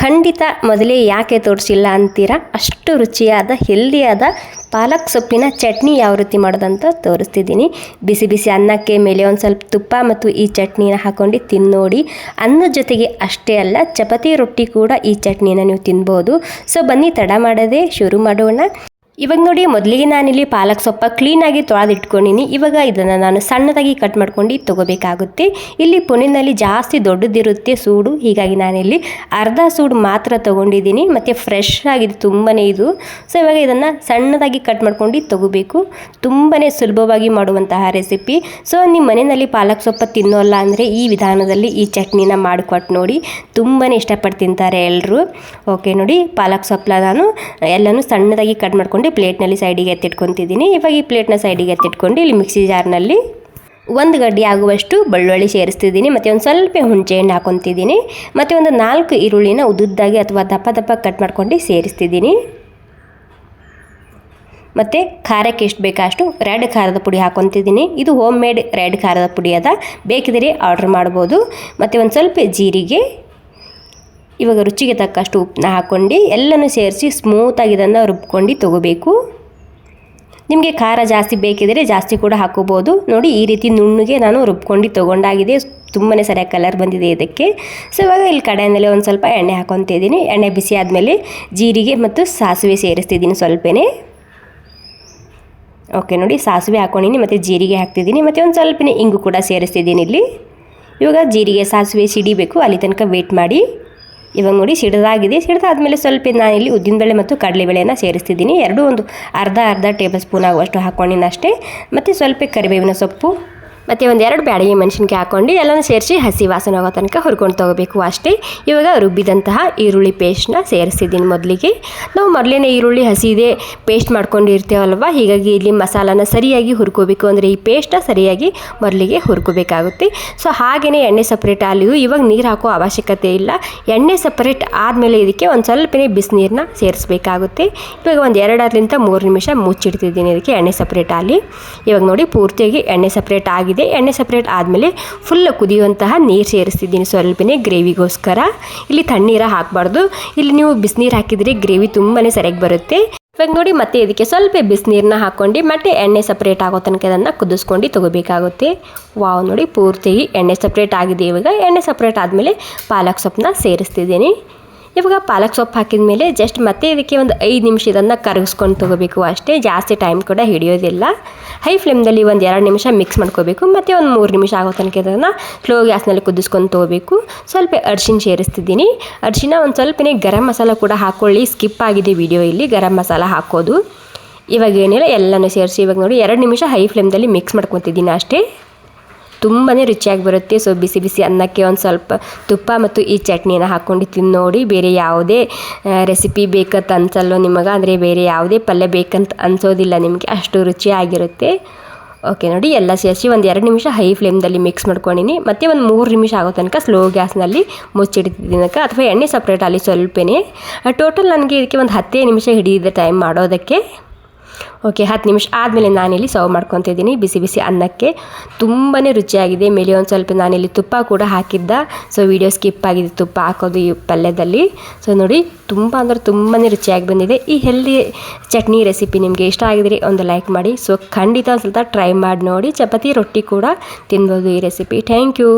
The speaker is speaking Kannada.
ಖಂಡಿತ ಮೊದಲೇ ಯಾಕೆ ತೋರಿಸಿಲ್ಲ ಅಂತೀರಾ? ಅಷ್ಟು ರುಚಿಯಾದ ಹೆಲ್ದಿಯಾದ ಪಾಲಕ್ ಸೊಪ್ಪಿನ ಚಟ್ನಿ ಯಾವ ರೀತಿ ಮಾಡೋದಂತ ತೋರಿಸ್ತಿದ್ದೀನಿ. ಬಿಸಿ ಬಿಸಿ ಅನ್ನಕ್ಕೆ ಮೇಲೆ ಒಂದು ಸ್ವಲ್ಪ ತುಪ್ಪ ಮತ್ತು ಈ ಚಟ್ನಿನ ಹಾಕ್ಕೊಂಡು ತಿನ್ನೋಡಿ. ಅನ್ನದ ಜೊತೆಗೆ ಅಷ್ಟೇ ಅಲ್ಲ, ಚಪಾತಿ ರೊಟ್ಟಿ ಕೂಡ ಈ ಚಟ್ನಿನ ನೀವು ತಿನ್ಬೋದು. ಸೊ ಬನ್ನಿ, ತಡ ಮಾಡದೆ ಶುರು ಮಾಡೋಣ. ಇವಾಗ ನೋಡಿ, ಮೊದಲಿಗೆ ನಾನಿಲ್ಲಿ ಪಾಲಕ್ ಸೊಪ್ಪ ಕ್ಲೀನಾಗಿ ತೊಳೆದಿಟ್ಕೊಂಡಿನಿ. ಇವಾಗ ಇದನ್ನು ನಾನು ಸಣ್ಣದಾಗಿ ಕಟ್ ಮಾಡ್ಕೊಂಡು ತೊಗೋಬೇಕಾಗುತ್ತೆ. ಇಲ್ಲಿ ಪುನಿನಲ್ಲಿ ಜಾಸ್ತಿ ದೊಡ್ಡದಿರುತ್ತೆ ಸೂಡು. ಹೀಗಾಗಿ ನಾನಿಲ್ಲಿ ಅರ್ಧ ಸೂಡು ಮಾತ್ರ ತೊಗೊಂಡಿದ್ದೀನಿ. ಮತ್ತು ಫ್ರೆಶ್ ಆಗಿದೆ ತುಂಬಾ ಇದು. ಸೊ ಇವಾಗ ಇದನ್ನು ಸಣ್ಣದಾಗಿ ಕಟ್ ಮಾಡ್ಕೊಂಡು ತೊಗೋಬೇಕು. ತುಂಬಾ ಸುಲಭವಾಗಿ ಮಾಡುವಂತಹ ರೆಸಿಪಿ ಸೊ ನಿಮ್ಮ ಮನೆಯಲ್ಲಿ ಪಾಲಕ್ ಸೊಪ್ಪ ತಿನ್ನೋಲ್ಲ ಅಂದರೆ ಈ ವಿಧಾನದಲ್ಲಿ ಈ ಚಟ್ನಿನ ಮಾಡಿಕೊಟ್ಟು ನೋಡಿ. ತುಂಬಾ ಇಷ್ಟಪಟ್ಟು ತಿಂತಾರೆ ಎಲ್ಲರೂ ಓಕೆ ನೋಡಿ, ಪಾಲಕ್ ಸೊಪ್ಪಲ ನಾನು ಎಲ್ಲನೂ ಸಣ್ಣದಾಗಿ ಕಟ್ ಮಾಡ್ಕೊಂಡು ಪ್ಲೇಟ್ನಲ್ಲಿ ಸೈಡಿಗೆ ಎತ್ತಿಟ್ಕೊತಿದ್ದೀನಿ. ಇವಾಗ ಈ ಪ್ಲೇಟ್ನ ಸೈಡಿಗೆ ಎತ್ತಿಟ್ಕೊಂಡು ಇಲ್ಲಿ ಮಿಕ್ಸಿ ಜಾರ್ನಲ್ಲಿ ಒಂದು ಗಡ್ಡೆ ಆಗುವಷ್ಟು ಬೆಳ್ಳುಳ್ಳಿ ಸೇರಿಸ್ತಿದ್ದೀನಿ. ಮತ್ತು ಒಂದು ಸ್ವಲ್ಪ ಹುಣಸೆ ಹಣ್ಣು ಹಾಕೊತಿದ್ದೀನಿ ಮತ್ತು ಒಂದು ನಾಲ್ಕು ಈರುಳ್ಳಿನ ಉದ್ದುದ್ದಾಗಿ ಅಥವಾ ದಪ್ಪ ದಪ್ಪ ಕಟ್ ಮಾಡ್ಕೊಂಡು ಸೇರಿಸ್ತಿದ್ದೀನಿ. ಮತ್ತು ಖಾರಕ್ಕೆ ಎಷ್ಟು ಬೇಕಷ್ಟು ರೆಡ್ ಖಾರದ ಪುಡಿ ಹಾಕೊತಿದ್ದೀನಿ ಇದು ಹೋಮ್ ಮೇಡ್ ರೆಡ್ ಖಾರದ ಪುಡಿ ಅದ. ಬೇಕಿದ್ರೆ ಆರ್ಡ್ರ್ ಮಾಡ್ಬೋದು. ಮತ್ತು ಒಂದು ಸ್ವಲ್ಪ ಜೀರಿಗೆ ಇವಾಗ ರುಚಿಗೆ ತಕ್ಕಷ್ಟು ಉಪ್ಪನ್ನ ಹಾಕ್ಕೊಂಡು ಎಲ್ಲನೂ ಸೇರಿಸಿ ಸ್ಮೂತಾಗಿ ಇದನ್ನು ರುಬ್ಕೊಂಡು ತೊಗೋಬೇಕು. ನಿಮಗೆ ಖಾರ ಜಾಸ್ತಿ ಬೇಕಿದ್ರೆ ಜಾಸ್ತಿ ಕೂಡ ಹಾಕೋಬೋದು. ನೋಡಿ ಈ ರೀತಿ ನುಣ್ಣಗೆ ನಾನು ರುಬ್ಕೊಂಡು ತೊಗೊಂಡಾಗಿದೆ. ತುಂಬಾ ಸರಿಯಾಗಿ ಕಲರ್ ಬಂದಿದೆ ಇದಕ್ಕೆ. ಸೊ ಇವಾಗ ಇಲ್ಲಿ ಕಡೆಯಿಂದಲೇ ಒಂದು ಸ್ವಲ್ಪ ಎಣ್ಣೆ ಹಾಕೊತಿದ್ದೀನಿ ಎಣ್ಣೆ ಬಿಸಿ ಆದಮೇಲೆ ಜೀರಿಗೆ ಮತ್ತು ಸಾಸಿವೆ ಸೇರಿಸ್ತಿದ್ದೀನಿ ಸ್ವಲ್ಪನೇ. ಓಕೆ ನೋಡಿ ಸಾಸಿವೆ ಹಾಕೊಂಡಿನಿ ಮತ್ತು ಜೀರಿಗೆ ಹಾಕ್ತಿದ್ದೀನಿ. ಮತ್ತು ಒಂದು ಸ್ವಲ್ಪನೇ ಇಂಗು ಕೂಡ ಸೇರಿಸ್ತಿದ್ದೀನಿ ಇಲ್ಲಿ. ಇವಾಗ ಜೀರಿಗೆ, ಸಾಸಿವೆ ಸಿಡಿಬೇಕು. ಅಲ್ಲಿ ತನಕ ವೇಟ್ ಮಾಡಿ. ಇವಾಗ ನೋಡಿ ಸಿಡಿದಾಗಿದೆ. ಸಿಡಿದಾದ್ಮೇಲೆ ಸ್ವಲ್ಪ ನಾನಿಲ್ಲಿ ಉದ್ದಿನಬೇಳೆ ಮತ್ತು ಕಡಲೆಬೇಳೆಯನ್ನು ಸೇರಿಸ್ತಿದ್ದೀನಿ. ಎರಡೂ ಒಂದು ಅರ್ಧ ಅರ್ಧ ಟೇಬಲ್ ಸ್ಪೂನ್ ಆಗುವಷ್ಟು ಹಾಕ್ಕೊಂಡಿನ ಅಷ್ಟೇ ಮತ್ತು ಸ್ವಲ್ಪ ಕರಿಬೇವಿನ ಸೊಪ್ಪು ಮತ್ತು ಒಂದು ಎರಡು ಬ್ಯಾಡಿಗೆ ಮೆಣಸಿನ್ಕಾಯಿ ಹಾಕ್ಕೊಂಡು ಎಲ್ಲನೂ ಸೇರಿಸಿ ಹಸಿ ವಾಸನೆ ಹೋಗೋ ತನಕ ಹುರ್ಕೊಂಡು ತೊಗೋಬೇಕು ಅಷ್ಟೇ. ಇವಾಗ ರುಬ್ಬಿದಂತಹ ಈರುಳ್ಳಿ ಪೇಸ್ಟ್ನ ಸೇರಿಸಿದ್ದೀನಿ ಮೊದಲಿಗೆ. ನಾವು ಮೊದಲೇನೆ ಈರುಳ್ಳಿ ಹಸಿ ಇದೆ ಪೇಸ್ಟ್ ಮಾಡ್ಕೊಂಡಿರ್ತೇವಲ್ವ? ಹೀಗಾಗಿ ಇಲ್ಲಿ ಮಸಾಲಾನ ಸರಿಯಾಗಿ ಹುರ್ಕೋಬೇಕು. ಅಂದರೆ ಈ ಪೇಸ್ಟ್ನ ಸರಿಯಾಗಿ ಮೊದಲಿಗೆ ಹುರ್ಕೋಬೇಕಾಗುತ್ತೆ. ಸೊ ಹಾಗೆಯೇ ಎಣ್ಣೆ ಸಪ್ರೇಟ್ ಆಲಿಯು ಇವಾಗ ನೀರು ಹಾಕೋ ಅವಶ್ಯಕತೆ ಇಲ್ಲ. ಎಣ್ಣೆ ಸಪ್ರೇಟ್ ಆದಮೇಲೆ ಇದಕ್ಕೆ ಒಂದು ಸ್ವಲ್ಪನೇ ಬಿಸಿನೀರನ್ನ ಸೇರಿಸಬೇಕಾಗುತ್ತೆ. ಇವಾಗ ಒಂದು ಎರಡರಿಂದ ಮೂರು ನಿಮಿಷ ಮುಚ್ಚಿಡ್ತಿದ್ದೀನಿ ಇದಕ್ಕೆ ಎಣ್ಣೆ ಸಪ್ರೇಟ್ ಆಲಿ. ಇವಾಗ ನೋಡಿ ಪೂರ್ತಿಯಾಗಿ ಎಣ್ಣೆ ಸಪ್ರೇಟ್ ಆಗಿದೆ. ಎಣ್ಣೆ ಸಪ್ರೇಟ್ ಆದಮೇಲೆ ಫುಲ್ ಕುದಿಯುವಂತಹ ನೀರು ಸೇರಿಸ್ತಿದ್ದೀನಿ ಸ್ವಲ್ಪನೇ ಗ್ರೇವಿಗೋಸ್ಕರ. ಇಲ್ಲಿ ತಣ್ಣೀರ ಹಾಕಬಾರ್ದು. ಇಲ್ಲಿ ನೀವು ಬಿಸಿನೀರು ಹಾಕಿದರೆ ಗ್ರೇವಿ ತುಂಬಾ ಸರಿಯಾಗಿ ಬರುತ್ತೆ. ಇವಾಗ ನೋಡಿ, ಮತ್ತೆ ಇದಕ್ಕೆ ಸ್ವಲ್ಪ ಬಿಸಿನೀರನ್ನ ಹಾಕ್ಕೊಂಡು, ಮತ್ತೆ ಎಣ್ಣೆ ಸಪ್ರೇಟ್ ಆಗೋ ತನಕ ಅದನ್ನು ಕುದಿಸ್ಕೊಂಡು ತೊಗೋಬೇಕಾಗುತ್ತೆ. ವಾವ್, ನೋಡಿ ಪೂರ್ತಿ ಎಣ್ಣೆ ಸಪ್ರೇಟ್ ಆಗಿದೆ ಇವಾಗ. ಎಣ್ಣೆ ಸಪ್ರೇಟ್ ಆದಮೇಲೆ ಪಾಲಕ್ ಸೊಪ್ಪನ್ನ ಸೇರಿಸ್ತಿದ್ದೀನಿ. ಇವಾಗ ಪಾಲಕ್ ಸೊಪ್ಪು ಹಾಕಿದ ಮೇಲೆ ಜಸ್ಟ್ ಮತ್ತೆ ಇದಕ್ಕೆ ಒಂದು ಐದು ನಿಮಿಷ ಇದನ್ನು ಕರಗಿಸ್ಕೊಂಡು ತೊಗೋಬೇಕು. ಅಷ್ಟೇ ಜಾಸ್ತಿ ಟೈಮ್ ಕೂಡ ಹಿಡಿಯೋದಿಲ್ಲ. ಹೈ ಫ್ಲೇಮ್ದಲ್ಲಿ ಒಂದು ಎರಡು ನಿಮಿಷ ಮಿಕ್ಸ್ ಮಾಡ್ಕೋಬೇಕು. ಮತ್ತು ಒಂದು ಮೂರು ನಿಮಿಷ ಆಗೋ ತನಕ ಇದನ್ನು ಸ್ಲೋ ಗ್ಯಾಸ್ನಲ್ಲಿ ಕುದಿಸ್ಕೊಂಡು ತೊಗೋಬೇಕು. ಸ್ವಲ್ಪ ಅರ್ಶಿನ ಸೇರಿಸ್ತಿದ್ದೀನಿ. ಅರ್ಶಿನ ಒಂದು ಸ್ವಲ್ಪನೇ ಗರಂ ಮಸಾಲ ಕೂಡ ಹಾಕ್ಕೊಳ್ಳಿ ಸ್ಕಿಪ್ ಆಗಿದೆ ವಿಡಿಯೋ ಇಲ್ಲಿ. ಗರಂ ಮಸಾಲ ಹಾಕೋದು. ಇವಾಗ ಏನಿಲ್ಲ, ಎಲ್ಲನೂ ಸೇರಿಸಿ ಇವಾಗ ನೋಡಿ, ಎರಡು ನಿಮಿಷ ಹೈ ಫ್ಲೇಮ್ದಲ್ಲಿ ಮಿಕ್ಸ್ ಮಾಡ್ಕೊತಿದ್ದೀನಿ ಅಷ್ಟೇ. ತುಂಬಾ ರುಚಿಯಾಗಿ ಬರುತ್ತೆ. ಸೊ ಬಿಸಿ ಬಿಸಿ ಅನ್ನಕ್ಕೆ ಒಂದು ಸ್ವಲ್ಪ ತುಪ್ಪ ಮತ್ತು ಈ ಚಟ್ನಿನ ಹಾಕ್ಕೊಂಡು ತಿಂದು ನೋಡಿ. ಬೇರೆ ಯಾವುದೇ ರೆಸಿಪಿ ಬೇಕಂತ ಅನ್ಸಲ್ಲೋ ನಿಮಗೆ? ಅಂದರೆ ಬೇರೆ ಯಾವುದೇ ಪಲ್ಯ ಬೇಕಂತ ಅನ್ಸೋದಿಲ್ಲ ನಿಮಗೆ. ಅಷ್ಟು ರುಚಿಯಾಗಿರುತ್ತೆ. ಓಕೆ ನೋಡಿ. ಎಲ್ಲ ಸೇರಿಸಿ ಒಂದು ಎರಡು ನಿಮಿಷ ಹೈ ಫ್ಲೇಮ್ದಲ್ಲಿ ಮಿಕ್ಸ್ ಮಾಡ್ಕೊಂಡಿನಿ. ಮತ್ತು ಒಂದು ಮೂರು ನಿಮಿಷ ಆಗೋ ತನಕ ಸ್ಲೋ ಗ್ಯಾಸ್ನಲ್ಲಿ ಮುಚ್ಚಿಡ್ತಿದ್ದೀನಕ ಅಥವಾ ಎಣ್ಣೆ ಸಪ್ರೇಟ್ ಅಲ್ಲಿ ಸ್ವಲ್ಪನೇ. ಟೋಟಲ್ ನನಗೆ ಇದಕ್ಕೆ ಒಂದು ಹತ್ತೇ ನಿಮಿಷ ಹಿಡಿದಿದೆ ಟೈಮ್ ಮಾಡೋದಕ್ಕೆ. ಓಕೆ, ಹತ್ತು ನಿಮಿಷ ಆದಮೇಲೆ ನಾನಿಲ್ಲಿ ಸರ್ವ್ ಮಾಡ್ಕೊತಿದ್ದೀನಿ. ಬಿಸಿ ಬಿಸಿ ಅನ್ನಕ್ಕೆ ತುಂಬಾ ರುಚಿಯಾಗಿದೆ. ಮೇಲೆ ಒಂದು ಸ್ವಲ್ಪ ನಾನಿಲ್ಲಿ ತುಪ್ಪ ಕೂಡ ಹಾಕಿದ್ದ. ಸೊ ವಿಡಿಯೋ ಸ್ಕಿಪ್ ಆಗಿದೆ. ತುಪ್ಪ ಹಾಕೋದು ಈ ಪಲ್ಯದಲ್ಲಿ. ಸೊ ನೋಡಿ, ತುಂಬ ಅಂದರೆ ತುಂಬಾ ರುಚಿಯಾಗಿ ಬಂದಿದೆ. ಈ ಹೆಲ್ದಿ ಚಟ್ನಿ ರೆಸಿಪಿ ನಿಮಗೆ ಇಷ್ಟ ಆಗಿದ್ರೆ ಒಂದು ಲೈಕ್ ಮಾಡಿ. ಸೊ ಖಂಡಿತ ಒಂದು ಸ್ವಲ್ಪ ಟ್ರೈ ಮಾಡಿ ನೋಡಿ. ಚಪಾತಿ, ರೊಟ್ಟಿ ಕೂಡ ತಿನ್ಬೋದು ಈ ರೆಸಿಪಿ ಥ್ಯಾಂಕ್ ಯು